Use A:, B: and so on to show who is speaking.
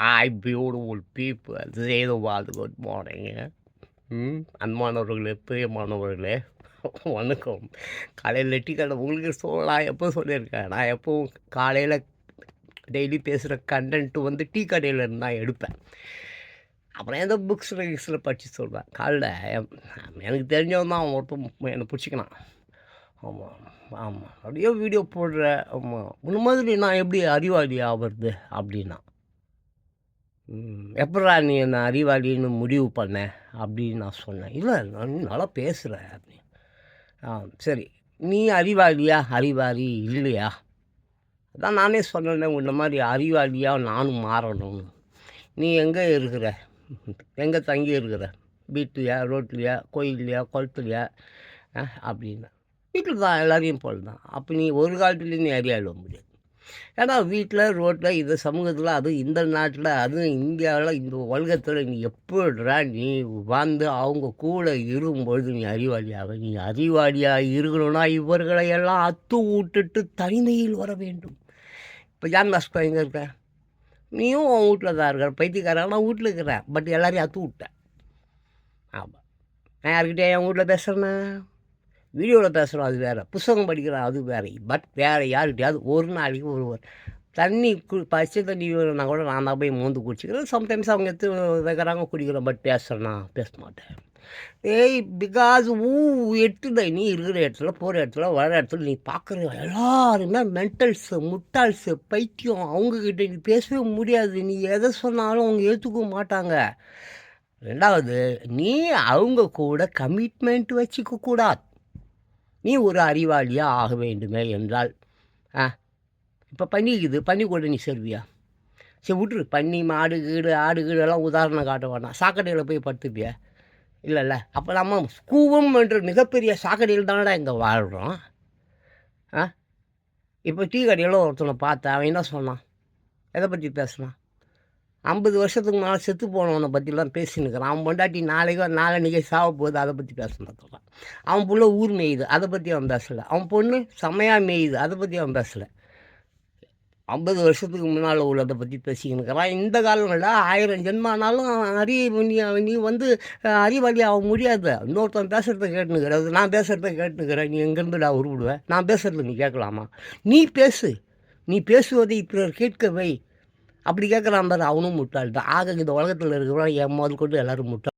A: Hi beautiful people Setu வாழ் good morning அன்பானவர்களே பிரியமானவர்களே வணக்கம். காலையில் டீ கடை உங்களுக்கு சொல்லலாம் எப்போ சொல்லியிருக்கேன்? நான் எப்போவும் காலையில் டெய்லி பேசுகிற கண்டென்ட்டு வந்து டீ கடையில் இருந்தால் தான் எடுப்பேன். அப்புறம் எந்த புக்ஸ் கிக்ஸில் படித்து சொல்வேன். காலைல எனக்கு தெரிஞ்சவன் தான் அவன் ஒருத்தன் என்னை பிடிச்சிக்கலாம் ஆமாம் ஆமாம் அப்படியே வீடியோ போடுற ஆமாம் உன்ன மாதிரி நான் எப்படி அறிவாளி ஆகிறது அப்படின்னா எப்படா நீ என்ன அறிவாளின்னு முடிவு பண்ண அப்படின்னு நான் சொன்னேன். இல்லை நான் நல்லா பேசுகிறேன் அப்படின்னு. ஆ சரி. நீ அறிவாளியா? அறிவாளி இல்லையா? அதான் நானே சொன்னேன் உன்ன மாதிரி அறிவாளியாக நானும் மாறணும்னு நீ எங்கே இருக்கிற? எங்கே தங்கி இருக்கிற? வீட்லையா ரோட்லையா கோயில்லையா குளத்துலையா? ஆ அப்படின்னு. வீட்டில் தான் எல்லாரையும் போல தான் அப்போ நீ ஒரு காலத்துலேயும் நீ அறியாள முடியாது. ஏன்னா வீட்டில் ரோட்டில் இது சமூகத்தில் அதுவும் இந்த நாட்டில் அதுவும் இந்தியாவில் இந்த உலகத்தில் நீ எப்படிடா நீ வாழ்ந்து அவங்க கூட இருக்கும்பொழுது நீ அறிவாளியாக நீ அறிவாளியாக இருக்கணும்னா இவர்களை எல்லாம் அத்து விட்டுட்டு தனிமையில் வர வேண்டும். இப்போ ஜான் மாஸ்கோ எங்கே இருக்க? நீயும் உன் வீட்டில் தான் இருக்கிற பைத்தியக்காரன். நான் வீட்டில் இருக்கிறேன். பட் எல்லாரையும் அத்து விட்டேன் ஆமாம் நான் யார்கிட்டே என் வீட்டில் பேசுகிறேன்னா வீடியோவில் பேசுகிறோம் அது வேறு. புஸ்தகம் படிக்கிறோம் அது வேறு. பட் வேறு யாருக்கிட்டையாவது ஒரு நாளைக்கு ஒரு தண்ணி கு பச்சை தண்ணி வேணும்னா கூட நான் தான் போய் மோந்து குடிச்சிக்கிறேன். சம்டைம்ஸ் அவங்க எடுத்து வைக்கிறாங்க குடிக்கிறோம் பட் பேசுகிறேன்னா பேச மாட்டேன். ஏய் பிகாஸ் ஊ எட்டுல நீ இருக்கிற இடத்துல போகிற இடத்துல வர இடத்துல நீ பார்க்குற எல்லாருமே மென்டல்ஸு முட்டாள்ஸு பைத்தியம். அவங்கக்கிட்ட நீ பேசவே முடியாது. நீ எதை சொன்னாலும் அவங்க ஏற்றுக்க மாட்டாங்க. ரெண்டாவது நீ அவங்க கூட கமிட்மெண்ட் வச்சுக்க கூடாது. நீ ஒரு அறிவாளியாக ஆக வேண்டுமே என்றால் ஆ இப்போ பண்ணிக்குது பண்ணி கூட நீ செல்வியா சரி விட்டுரு. பன்னி மாடு கீடு ஆடு கீடு எல்லாம் உதாரணம் காட்ட வேணாம். சாக்கடையில் போய் படுத்துப்பியா? இல்லைல்ல அப்போ நம்ம கூவம் என்ற மிகப்பெரிய சாக்கடையில் தானடா இங்கே வாழ்கிறோம் ஆ? இப்போ டீ கடையில் ஒருத்தனை பார்த்தேன் அவன் என்ன சொன்னான்? எதை பற்றி பேசுனான்? ஐம்பது வருஷத்துக்கு மேலே செத்து போனவனை பற்றிலாம் பேசினுக்கிறான் அவன் பொண்டாட்டி நாளைக்கோ நாளன்னைக்கே சாவ போகுது அதை பற்றி பேசணும் சொல்கிறான் அவன் புள்ள ஊர் மேயுது அதை பற்றி அவன் பேசலை. அவன் பொண்ணு செமையாக மேயுது அதை பற்றி அவன் பேசலை. ஐம்பது வருஷத்துக்கு முன்னால் உள்ளதை பற்றி பேசிக்கின்னுக்கிறான் இந்த காலங்களில் ஆயிரம் ஜென்மானாலும் அறி நீ நீ வந்து அறிவாளி ஆக முடியாது. இன்னொருத்தன் பேசுகிறத கேட்டுனுக்கிறது நான் பேசுகிறத கேட்டுனுக்கிறேன் நீ எங்கேருந்துடா உருவிடுவேன் நான் பேசுகிறது நீ கேட்கலாமா? நீ பேசு. நீ பேசுவதை பிறர் கேட்க வை. அப்படி கேட்குறான் பாரு அவனும் முட்டாள் தான் ஆக இந்த உலகத்தில் இருக்கிறவன் என் முதல் கொண்டு எல்லோரும் முட்டாள்.